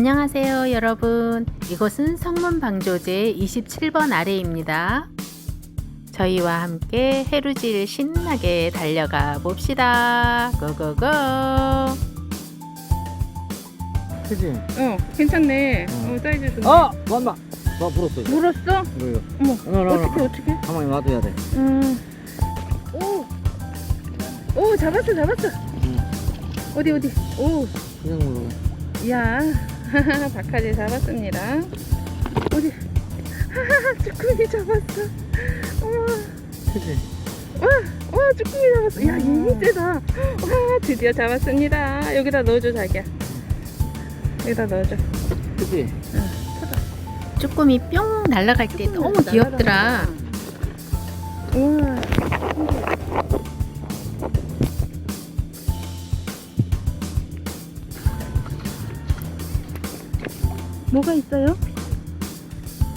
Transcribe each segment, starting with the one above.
안녕하세요 여러분 이곳은 성문방조제 27번 아래입니다 저희와 함께 해루질 신나게 달려가 봅시다 고고고 그지? 어, 괜찮네. 어. 어, 사이즈 좋네. 아! 맞나? 나 물었어 이거 물었어? 이거 이거 어머, 어, 어, 어. 어떻게 어떻게? 가만히 놔둬야 돼 음. 오, 오, 잡았어, 잡았어. 응. 어디 어디? 오, 그냥 물어 야, 박하지 잡았습니다. 어디? 쭈꾸미 잡았어. 우와, 그지? 와, 와, 쭈꾸미 잡았어. 야, 힘이 세다. 와, 드디어 잡았습니다. 여기다 넣어줘, 자기야. 여기다 넣어줘. 그지? 쭈꾸미 뿅 날아갈 때 너무 귀엽더라 우와. 뭐가 있어요?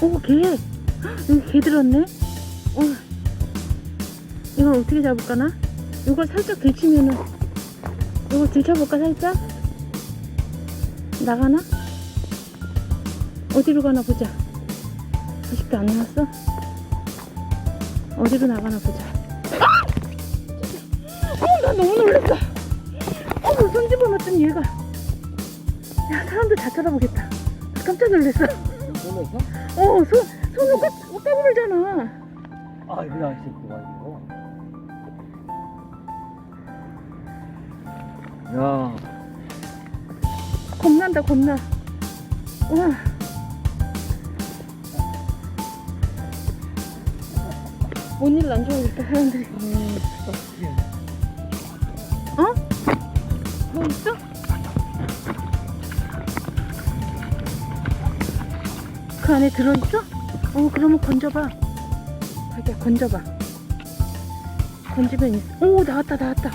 오, 개. 헉, 여기 개 들었네. 어. 이걸 어떻게 잡을까나? 이걸 살짝 들치면은 이걸 들쳐볼까 살짝? 나가나? 어디로 가나 보자. 아직도 안 나왔어? 어디로 나가나 보자. 아! 어, 나 너무 놀랐어. 어머, 손 집어넣었더니 얘가. 야, 사람들 다 쳐다보겠다. 깜짝 놀랐어. 놀랐어? 어, 손, 손을 꽉, 꽉 까불잖아. 아 이거 낚시 좋아이고 야 겁난다, 겁나. 와. 뭔일 안 좋아하겠다, 사람들이. 어? 뭐 있어? 그 안에 들어있어? 어, 그러면 건져봐. 자기야, 건져봐. 건지면 있어. 오, 나왔다, 나왔다.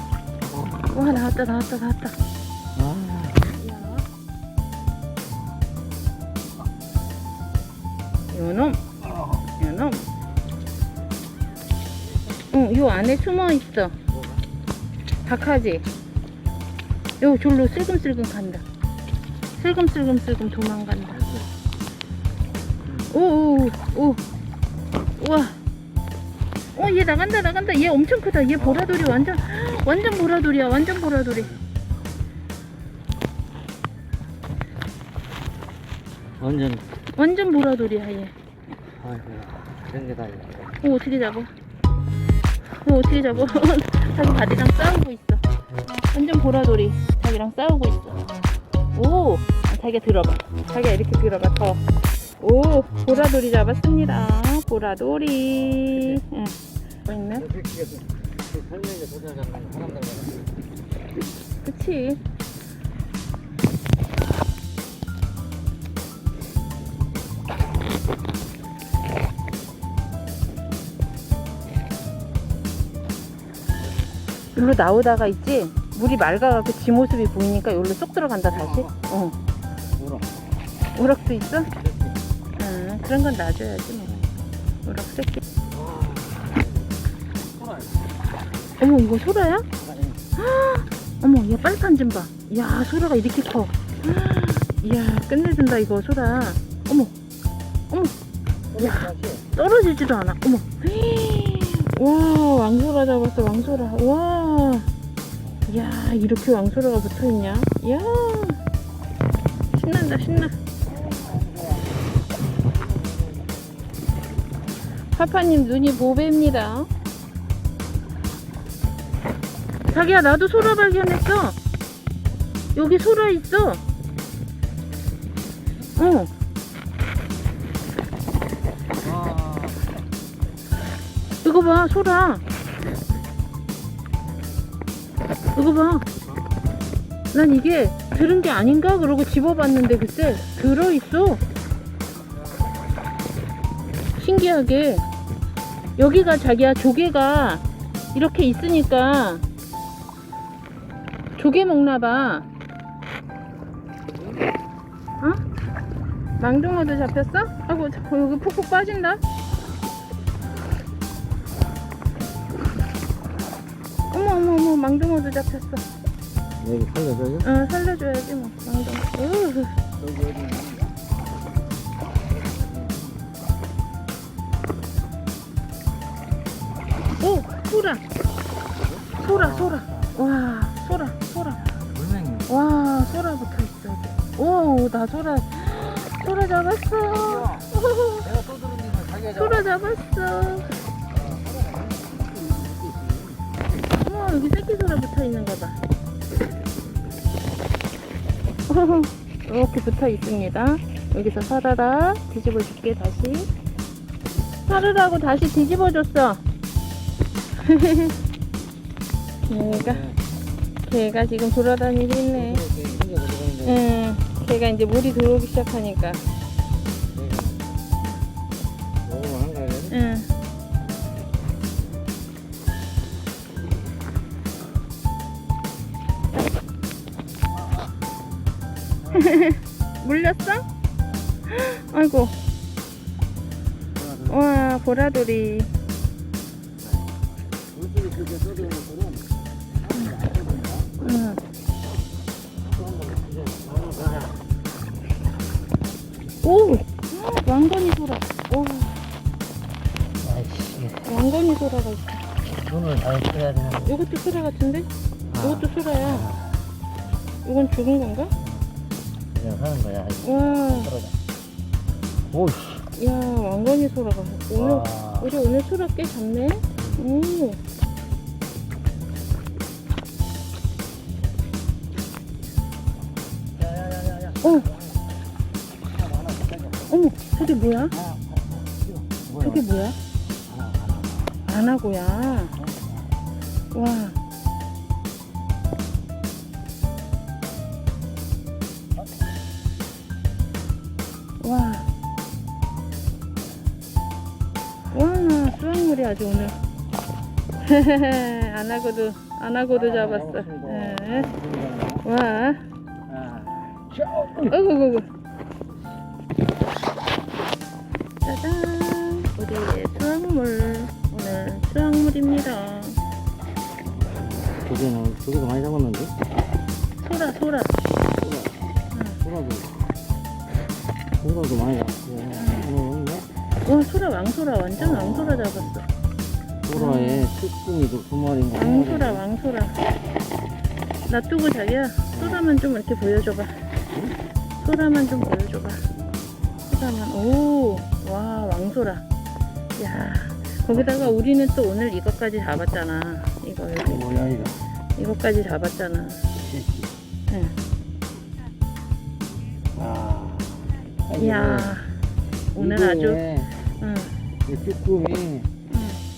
와, 나왔다, 나왔다, 나왔다. 아, 요놈, 요놈. 응, 요 안에 숨어 있어. 박하지. 요 졸로 슬금슬금 간다. 슬금슬금슬금 도망간다. 오, 오, 오. 우와. 어, 얘 나간다, 나간다. 얘 엄청 크다. 얘 보라돌이 완전, 완전 보라돌이야. 완전 보라돌이. 완전 완전 보라돌이야, 얘. 아이고 그런 게다 어, 어떻게 잡아? 어, 어떻게 잡아? 자기 바디랑 싸우고 있어. 완전 보라돌이. 자기랑 싸우고 있어. 오! 아, 자기가 들어봐. 자기가 이렇게 들어봐, 더. 오! 보라돌이 잡았습니다. 보라돌이. 응. 뭐 있네? 그치. 여기로 나오다가 있지? 물이 맑아갖고 지 모습이 보이니까 여기로 쏙 들어간다 다시. 어. 물어 우럭도 있어? 응, 그런 건 놔줘야지 뭐. 우럭 새끼. 어머, 이거 소라야? 어머, 얘 빨판 좀 봐. 이야, 소라가 이렇게 커. 이야, 끝내준다, 이거, 소라. 어머, 야. 떨어지지도 않아. 어머. 와, 왕소라 잡았어, 왕소라. 와. 이야, 이렇게 왕소라가 붙어있냐? 이야. 신난다, 신나. 파파님 눈이 보배입니다. 자기야, 나도 소라 발견했어. 여기 소라 있어. 어. 아, 이거 봐, 소라. 이거 봐. 난 이게 들은 게 아닌가? 그러고 집어봤는데 그때 들어 있어. 신기하게. 여기가 자기야, 조개가 이렇게 있으니까 조개 먹나봐. 어? 망둥어도 잡혔어? 아이고, 저- 여기 푹푹 빠진다. 어머 어머 어머 망둥어도 잡혔어. 여기 살려줘요? 어 살려줘야지 뭐 망둥어. 으, 소라. 소라 소라. 와 소라 소라. 와 소라 붙어 있어 오 나 소라 소라 잡았어. 내가 자기가 소라 잡았어. 와 여기 새끼 소라 붙어 있는 거 봐. 이렇게 붙어 있습니다. 여기서 사라라 뒤집어 줄게 다시. 사르라고 다시 뒤집어 줬어 걔가 걔가 지금 돌아다니고 있네 응 걔가 이제 물이 들어오기 시작하니까? 응 물렸어? 아이고 와 보라돌이 응. 오 왕건이 소라. 오 아이씨 왕건이 소라가 있어. 눈을 다 떠야 되는 이것도 소라 같은데? 아. 이것도 소라야. 이건 죽은 건가? 그냥 하는 거야. 와. 떨어져 오씨. 야 왕건이 소라가. 오늘 와. 우리 오늘 소라 꽤 잡네. 오 저게 뭐야? 저게 뭐야? 안하고야 와 와. 와, 수확물이 아주 오늘. 안 하고도, 안 하고도 잡았어. 예. 와. 어구구구. 짜잔. 우리의 수확물. 오늘 수확물입니다. 조개는 조개도 많이 잡았는데 소라, 소라. 소라도 소라도 많이 잡았고 오늘 와, 소라, 왕소라. 완전 왕소라 잡았어. 소라에 쭈꾸미도 두 마리인가 왕소라, 왕소라. 놔두고 자기야. 소라만 좀 이렇게 보여줘봐. 소라만 좀 보여줘봐. 소라만. 오, 와, 왕소라. 야, 거기다가 우리는 또 오늘 이것까지 잡았잖아. 이거 여기. 뭐야 이거 이것까지 잡았잖아. 응. 아 이야, 오늘 아주. 응, 이 쭈꾸미 응.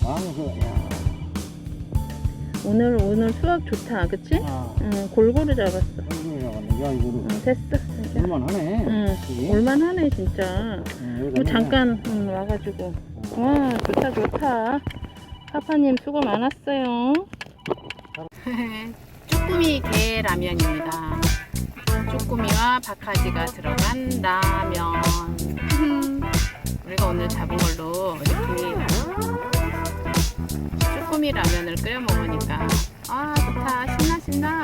왕소 야 오늘 오늘 수확 좋다, 그치? 아 응, 골고루 잡았어. 야 이거를 응, 됐어. 자기야. 얼만하네 응, 그게? 올만하네 진짜. 응, 뭐 잠깐 응, 와가지고. 와, 좋다 좋다. 파파님 수고 많았어요. 쭈꾸미 게 라면입니다. 쭈꾸미와 박하지가 들어간 라면. 우리가 오늘 잡은 걸로 이렇게 쭈꾸미 라면을 끓여 먹으니까. 아 좋다. 신나 신나.